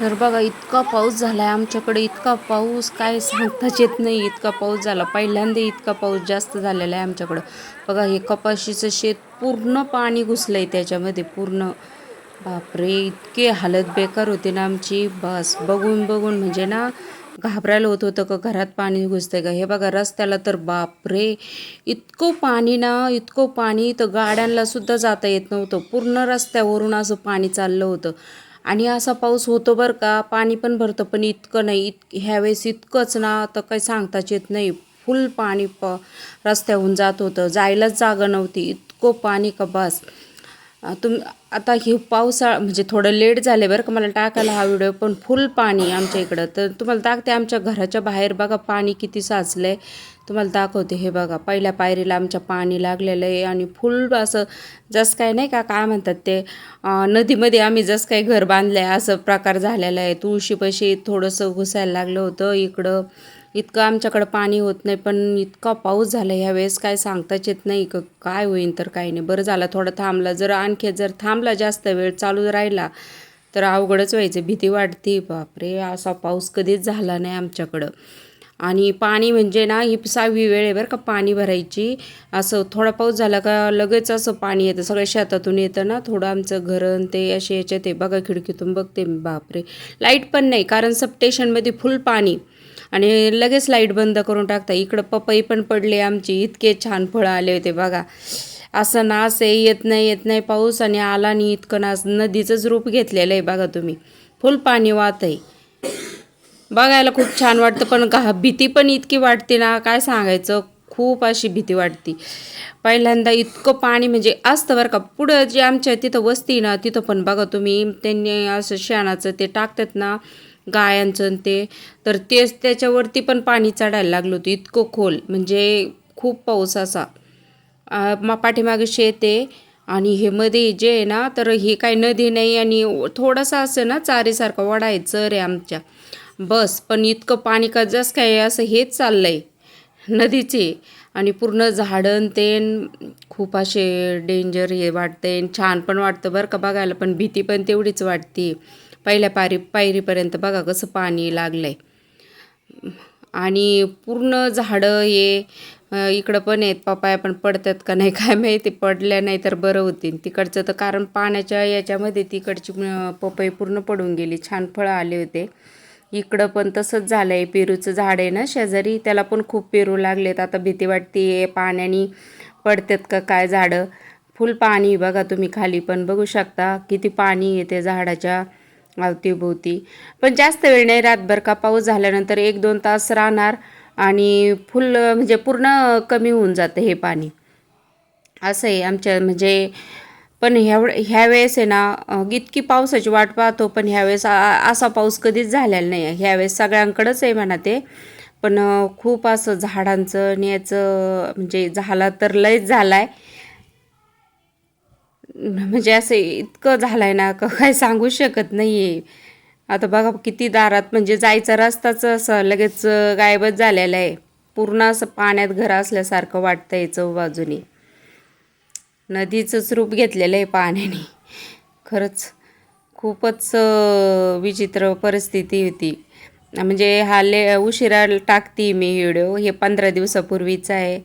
तर बघा इतका पाऊस झाला आहे आमच्याकडे इतका पाऊस काय सांगताच येत नाही. इतका पाऊस झाला. पहिल्यांदा इतका पाऊस जास्त झालेला आहे आमच्याकडं. बघा हे कपाशीचं शेत पूर्ण पाणी घुसलं आहे त्याच्यामध्ये पूर्ण. बापरे इतके हालत बेकार होते ना आमची. बस बघून बघून म्हणजे ना घाबरायला होत होतं का घरात पाणी घुसतंय का? हे बघा रस्त्याला तर बापरे इतकं पाणी ना इतकं पाणी तर गाड्यांना सुद्धा जाता येत नव्हतं. पूर्ण रस्त्यावरून असं पाणी चाललं होतं. आणि असा पाऊस होतो बरं का पाणी पण भरतं पण इतकं नाही. इत ह्यावेळेस इतकंच ना तर काही सांगताच येत नाही. फुल पाणी प रस्त्याहून जात होतं. जायलाच जागा नव्हती. इतकं पाणी का बस. तुम आता हे पावसाळा म्हणजे थोडं लेट झाले बरं का मला टाकायला हा व्हिडिओ पण फुल पाणी आमच्या इकडं. तर तुम्हाला टाकते आमच्या घराच्या बाहेर बघा पाणी किती साचलं आहे तुम्हाला दाखवते हे बघा. पहिल्या पायरीला आमच्या पाणी लागलेलं आहे आणि फुल असं जसं काय नाही का काय म्हणतात ते नदीमध्ये आम्ही जसं काय घर बांधलं आहे असं प्रकार झालेला आहे. तुळशीपाशी थोडंसं घुसायला लागलं होतं इकडं. इतकं आमच्याकडं पाणी होत नाही पण इतका पाऊस झाला ह्यावेळेस काय सांगताच येत नाही. का काय होईन तर काही नाही. बरं झालं थोडं थांबला. जर आणखी जर थांबला जास्त वेळ चालू राहिला तर अवघडच व्हायचं. भीती वाटते. बापरे असा पाऊस कधीच झाला नाही आमच्याकडं. आणि पाणी म्हणजे ना ही सहावी वेळ आहे बरं का पाणी भरायची. असं थोडा पाऊस झाला का लगेच असं पाणी येतं सगळ्या शेतातून येतं ना थोडं आमचं घरं ते असे याच्यात आहे बघा खिडकीतून बघते मी बापरे. लाइट पण नाही कारण सबस्टेशनमध्ये फुल पाणी. आणि लगेच लाइट बंद करून टाकता इकडं पपई पण पडले आमची इतके छान फळं आले होते बघा. असं नास आहे येत नाही येत नाही पाऊस आणि आला आणि इतकं नास नदीचंच रूप घेतलेलं आहे बघा तुम्ही. फुल पाणी वाहत आहे बघायला खूप छान वाटतं पण घा भीती पण इतकी वाटते ना काय सांगायचं? खूप अशी भीती वाटते. पहिल्यांदा इतकं पाणी म्हणजे असतं बरं का. पुढं जे आमच्या तिथं वस्ती ना तिथं पण बघा तुम्ही त्यांनी असं शेणाचं ते टाकतात ना गायांचं आणि ते तर तेच त्याच्यावरती पण पाणी चढायला लागलं होतं इतकं खोल. म्हणजे खूप पाऊस असा. मा पाठीमागे शेत आहे आणि हे मध्ये जे आहे ना तर हे काही नदी नाही आणि थोडंसं असं ना चारीसारखं वडायचं रे आमच्या. बस पण इतकं पाणी का जसं काय असं हेच चाललं आहे नदीचे आणि पूर्ण झाडं ते खूप असे डेंजर हे वाटते छान पण वाटतं बरं का बघायला पण भीती पण तेवढीच वाटते. पहिल्या पायरी पायरीपर्यंत बघा कसं पाणी लागलं आहे आणि पूर्ण झाडं हे इकडं पण आहेत पपाया पण पडतात का नाही काय माहिती पडल्या नाही तर बरं होतील. तिकडचं तर कारण पाण्याच्या याच्यामध्ये तिकडची पपई पूर्ण पडून गेली. छान फळं आले होते. इकडं पण तसंच झालं आहे पेरूचं झाड आहे ना शेजारी त्याला पण खूप पेरू लागलेत. आता भीती वाटते पाण्याने पडतात का काय झाडं? फुल पाणी बघा तुम्ही खाली पण. बघू शकता किती पाणी येते झाडाच्या अवतीभोवती. पण जास्त वेळ नाही रातभर का पाऊस झाल्यानंतर एक दोन तास राहणार आणि फुल म्हणजे पूर्ण कमी होऊन जातं हे पाणी. असं आहे आमच्या म्हणजे पण ह्या ह्यावेळेस आहे ना इतकी पावसाची वाट पाहतो पण ह्यावेळेस असा पाऊस कधीच झालेला नाही आहे ह्यावेळेस सगळ्यांकडंच आहे म्हणा ते. पण खूप असं झाडांचं आणि याचं म्हणजे झाला तर लयच झाला आहे म्हणजे असं इतकं झालं आहे ना का काय सांगू शकत नाही आहे आता बघा किती दारात म्हणजे जायचा रस्ताच असं लगेच गायबच झालेला आहे. पूर्ण असं पाण्यात घर असल्यासारखं वाटतं वाटतंय चौबाजूनी. नदीचंच रूप घेतलेलं आहे पाण्याने. खरंच खूपच विचित्र परिस्थिती होती. म्हणजे हा ले उशिरा टाकते मी व्हिडिओ. हे पंधरा दिवसापूर्वीचा आहे.